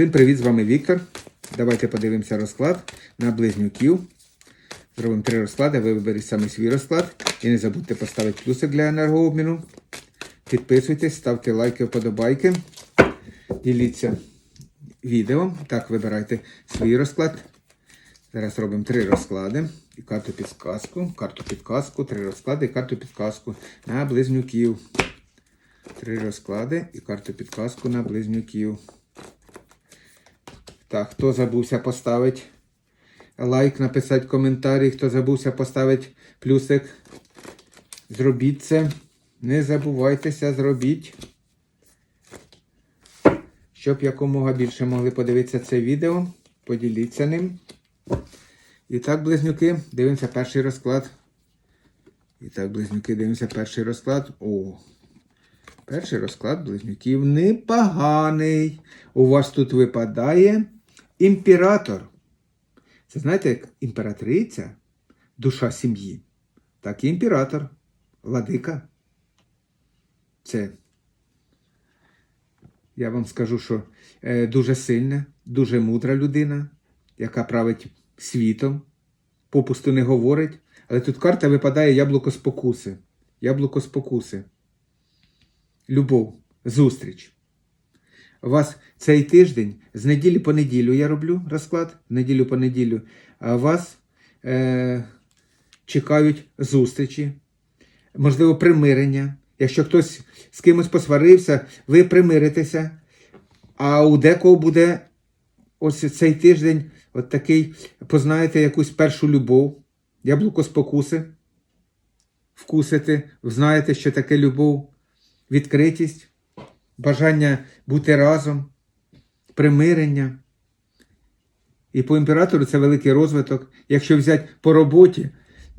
Всім привіт, з вами Віктор. Давайте подивимося розклад на близнюків. Зробимо три розклади, ви виберіть саме свій розклад. І не забудьте поставити плюсик для енергообміну. Підписуйтесь, ставте лайки, вподобайки. Діліться відео. Так, вибирайте свій розклад. Зараз робимо три розклади. І карту підказку, карту підказку, три розклади і карту підказку на близнюків. Три розклади і карту підказку на близнюків. Так, хто забувся поставити лайк, написати коментарі, хто забувся поставити плюсик. Зробіть це. Не забувайтеся, зробіть. Щоб якомога більше могли подивитися це відео. Поділіться ним. І так, близнюки, дивимося перший розклад. І так, близнюки, дивимося перший розклад. О, перший розклад близнюків непоганий. У вас тут випадає імператор. Це знаєте, як імператриця, душа сім'ї, так і імператор, владика. Це, я вам скажу, що е, дуже сильна, дуже мудра людина, яка править світом, попусту не говорить. Але тут карта випадає яблуко спокуси. Яблуко спокуси. Любов, зустріч. Вас цей тиждень з неділі по неділю я роблю розклад, неділю по неділю, вас е, чекають зустрічі, можливо, примирення. Якщо хтось з кимось посварився, ви примиритеся, а у декого буде ось цей тиждень от такий, познаєте якусь першу любов, яблуко спокуси, вкусите, знаєте, що таке любов, відкритість бажання бути разом, примирення. І по імператору це великий розвиток. Якщо взяти по роботі,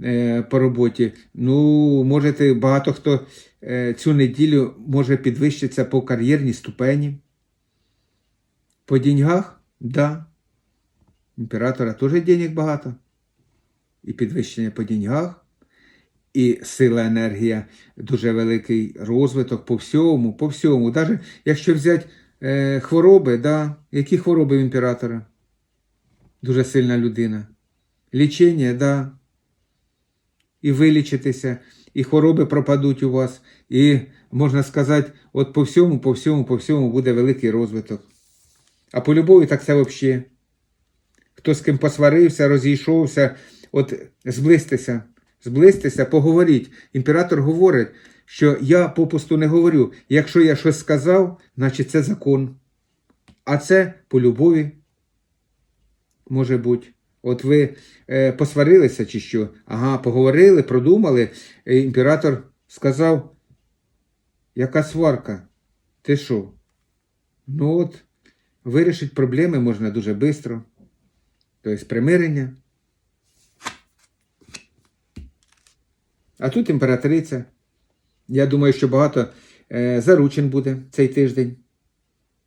е, по роботі, ну, можете, багато хто е, цю неділю може підвищитися по кар'єрній ступені. По деньгах, да. Імператора теж денег багато. І підвищення по деньгах і сила енергія, дуже великий розвиток по всьому, по всьому. Навіть якщо взяти е, хвороби, да, які хвороби в імператора? Дуже сильна людина. Лічення, да. І вилічитися, і хвороби пропадуть у вас. І можна сказати, от по всьому, по всьому, по всьому буде великий розвиток. А по любові так це взагалі. Хто з ким посварився, розійшовся, от зблизьтеся зблизьтеся, поговоріть. Імператор говорить, що я попусту не говорю. Якщо я щось сказав, значить це закон. А це по любові може бути. От ви е, посварилися чи що? Ага, поговорили, продумали. Імператор сказав, яка сварка? Ти що? Ну от, вирішити проблеми можна дуже швидко. Тобто примирення. А тут імператриця. Я думаю, що багато е, заручин буде цей тиждень,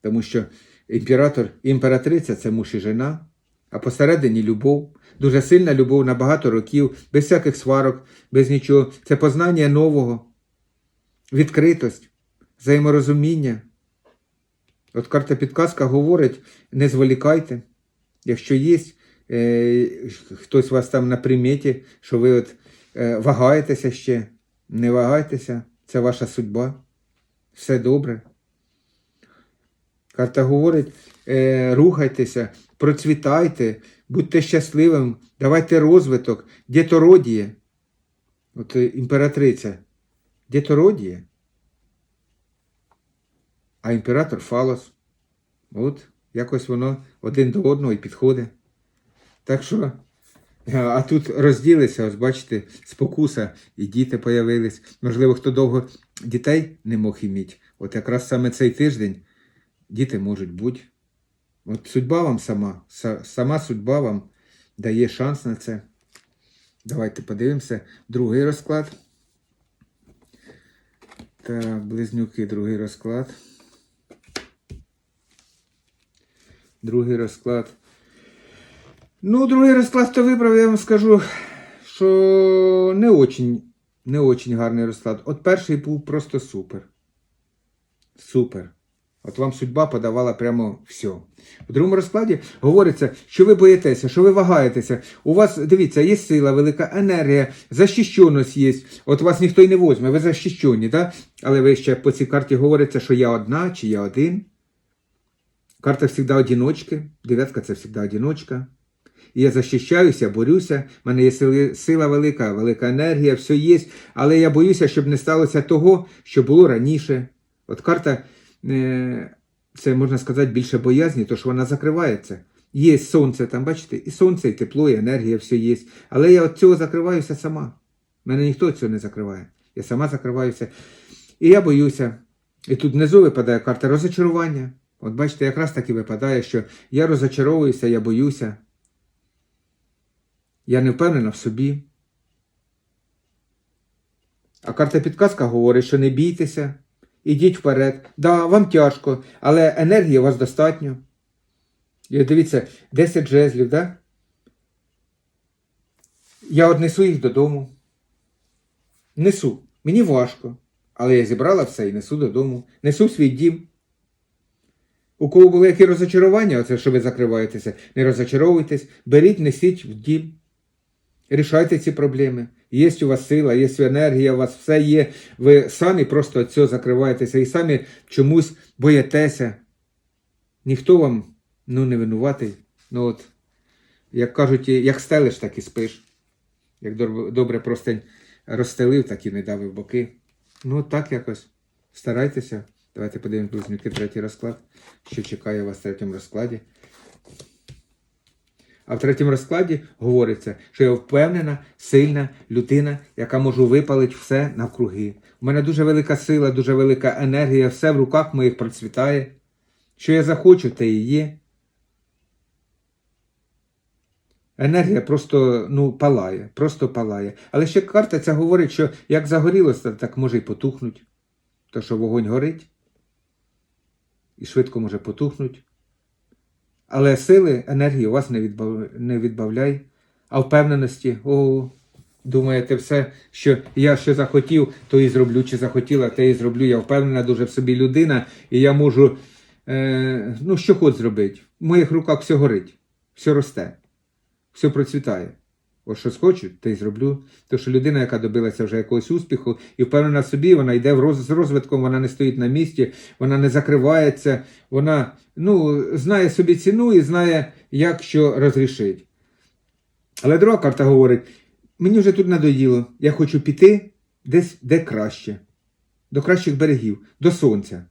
тому що імператор імператриця це муж і жена, а посередині любов, дуже сильна любов на багато років, без всяких сварок, без нічого. Це познання нового, відкритость, взаєморозуміння. От карта підказка говорить: не зволікайте, якщо є е, хтось у вас там на приметі, що ви от. Е, вагаєтеся ще, не вагайтеся, це ваша судьба. Все добре. Карта говорить, е, рухайтеся, процвітайте, будьте щасливим, давайте розвиток, дітородіє. От е, імператриця. Дітородіє. А імператор фалос. От, якось воно один до одного і підходить. Так що. А тут розділися, ось бачите, спокуса, і діти появились. Можливо, хто довго дітей не мог іміти. От якраз саме цей тиждень діти можуть бути. От судьба вам сама, сама судьба вам дає шанс на це. Давайте подивимося. Другий розклад. Так, близнюки, другий розклад. Другий розклад. Ну, другий розклад, хто вибрав, я вам скажу, що не очень, не очень гарний розклад. От перший був просто супер. Супер. От вам судьба подавала прямо все. У другому розкладі говориться, що ви боїтеся, що ви вагаєтеся. У вас, дивіться, є сила, велика енергія, захищеність є. От вас ніхто й не возьме, ви захищені, да? але ви ще по цій карті говориться, що я одна чи я один. Карта завжди одиночки. Дев'ятка це завжди одиночка. І я захищаюся, борюся, в мене є сила велика, велика енергія, все є, але я боюся, щоб не сталося того, що було раніше. От карта, е, це можна сказати, більше боязні, тому що вона закривається. Є сонце там, бачите, і сонце, і тепло, і енергія, все є. Але я від цього закриваюся сама. Мене ніхто цього не закриває. Я сама закриваюся. І я боюся. І тут внизу випадає карта розочарування. От бачите, якраз таки випадає, що я розочаровуюся, я боюся. Я не впевнена в собі. А карта підказка говорить, що не бійтеся, ідіть вперед. Да, вам тяжко, але енергії у вас достатньо. І дивіться, 10 жезлів, да? Я однесу їх додому. Несу. Мені важко. Але я зібрала все і несу додому. Несу свій дім. У кого були які розочарування, оце що ви закриваєтеся, не розочаровуйтесь, беріть, несіть в дім. Рішайте ці проблеми. Є у вас сила, є енергія, у вас все є. Ви самі просто від цього закриваєтеся і самі чомусь боїтеся. Ніхто вам ну, не винуватий. Ну от, як кажуть, як стелиш, так і спиш. Як добре простень розстелив, так і не давив боки. Ну, от так якось. Старайтеся. Давайте подивимось близнюки третій розклад. Що чекає вас в третьому розкладі. А в третьому розкладі говориться, що я впевнена, сильна людина, яка можу випалити все навкруги. У мене дуже велика сила, дуже велика енергія, все в руках моїх процвітає. Що я захочу, те і є. Енергія просто ну, палає, просто палає. Але ще карта ця говорить, що як загорілося, так може й потухнуть. То, що вогонь горить і швидко може потухнути. Але сили, енергії у вас не, відбав... не відбавляй, а впевненості, о, думаєте, все, що я ще захотів, то і зроблю, чи захотіла, те і зроблю. Я впевнена дуже в собі людина, і я можу, е... ну, що хоч зробити. В моїх руках все горить, все росте, все процвітає. Ось що схочу, те й зроблю. Тому що людина, яка добилася вже якогось успіху і впевнена в собі, вона йде в роз... з розвитком, вона не стоїть на місці, вона не закривається, вона ну, знає собі ціну і знає, як що розрішить. Але друга карта говорить: мені вже тут надоїло, я хочу піти десь де краще, до кращих берегів, до сонця,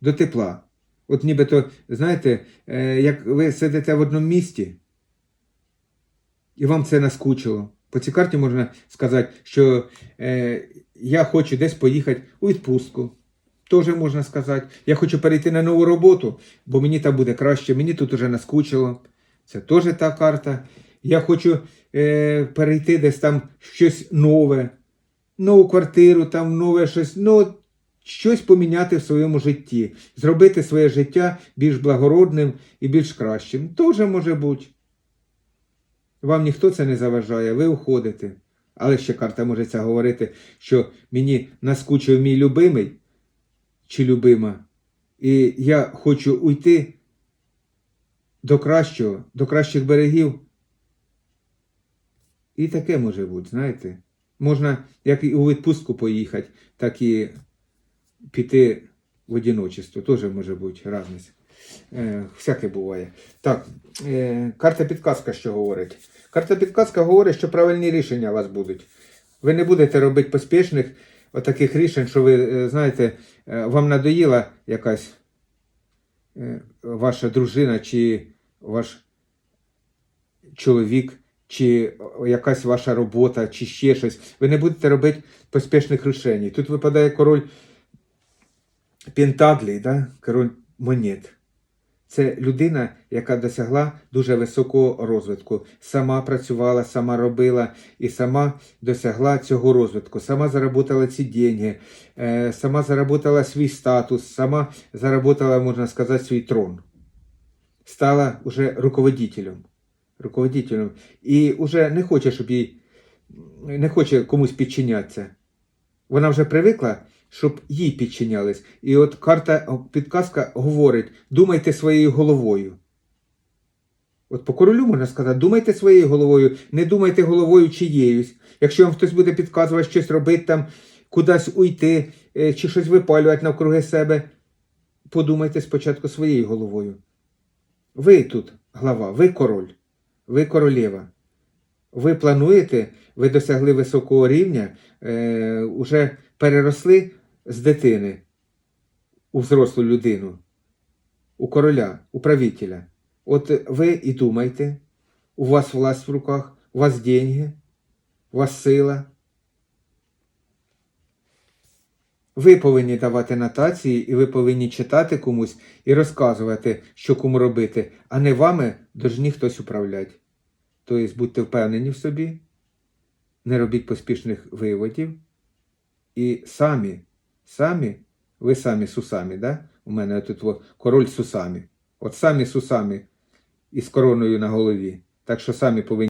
до тепла. От нібито, знаєте, е, як ви сидите в одному місті, і вам це наскучило. По цій карті можна сказати, що е, я хочу десь поїхати у відпустку. Теж можна сказати. Я хочу перейти на нову роботу, бо мені там буде краще, мені тут уже наскучило. Це теж та карта. Я хочу е, перейти десь там щось нове, нову квартиру, там нове щось, ну, щось поміняти в своєму житті, зробити своє життя більш благородним і більш кращим. Теж може бути. Вам ніхто це не заважає, ви уходите. Але ще карта може ця говорити, що мені наскучив мій любимий чи любима, і я хочу уйти до кращого, до кращих берегів. І таке може бути, знаєте. Можна як і у відпустку поїхати, так і піти в одиночество. Теж може бути різниця. Е, всяке буває. Так, е, карта підказка що говорить? Карта підказка говорить, що правильні рішення у вас будуть. Ви не будете робити поспішних отаких рішень, що ви, е, знаєте, вам надоїла якась ваша дружина, чи ваш чоловік, чи якась ваша робота, чи ще щось. Ви не будете робити поспішних рішень. Тут випадає король Пентаклей, да? король монет. Це людина, яка досягла дуже високого розвитку. Сама працювала, сама робила і сама досягла цього розвитку. Сама заработала ці деньги, е, сама заработала свій статус, сама заработала, можна сказати, свій трон. Стала уже руководителем. руководителем. І вже не хоче, щоб їй не хоче комусь підчинятися. Вона вже привикла щоб їй підчинялись. І от карта підказка говорить: думайте своєю головою. От по королю можна сказати, думайте своєю головою, не думайте головою чиєюсь. Якщо вам хтось буде підказувати щось робити, там, кудись уйти е, чи щось випалювати навкруги себе, подумайте спочатку своєю головою. Ви тут глава, ви король, ви королева. Ви плануєте, ви досягли високого рівня, е, уже переросли з дитини у взрослу людину, у короля, у правителя. От ви і думайте, у вас власть в руках, у вас деньги, у вас сила. Ви повинні давати нотації, і ви повинні читати комусь і розказувати, що кому робити, а не вами должні хтось управляти. Тобто будьте впевнені в собі, не робіть поспішних виводів. І самі, самі, ви самі сусамі, да? У мене тут король сусамі. От самі сусамі із короною на голові. Так що самі повинні.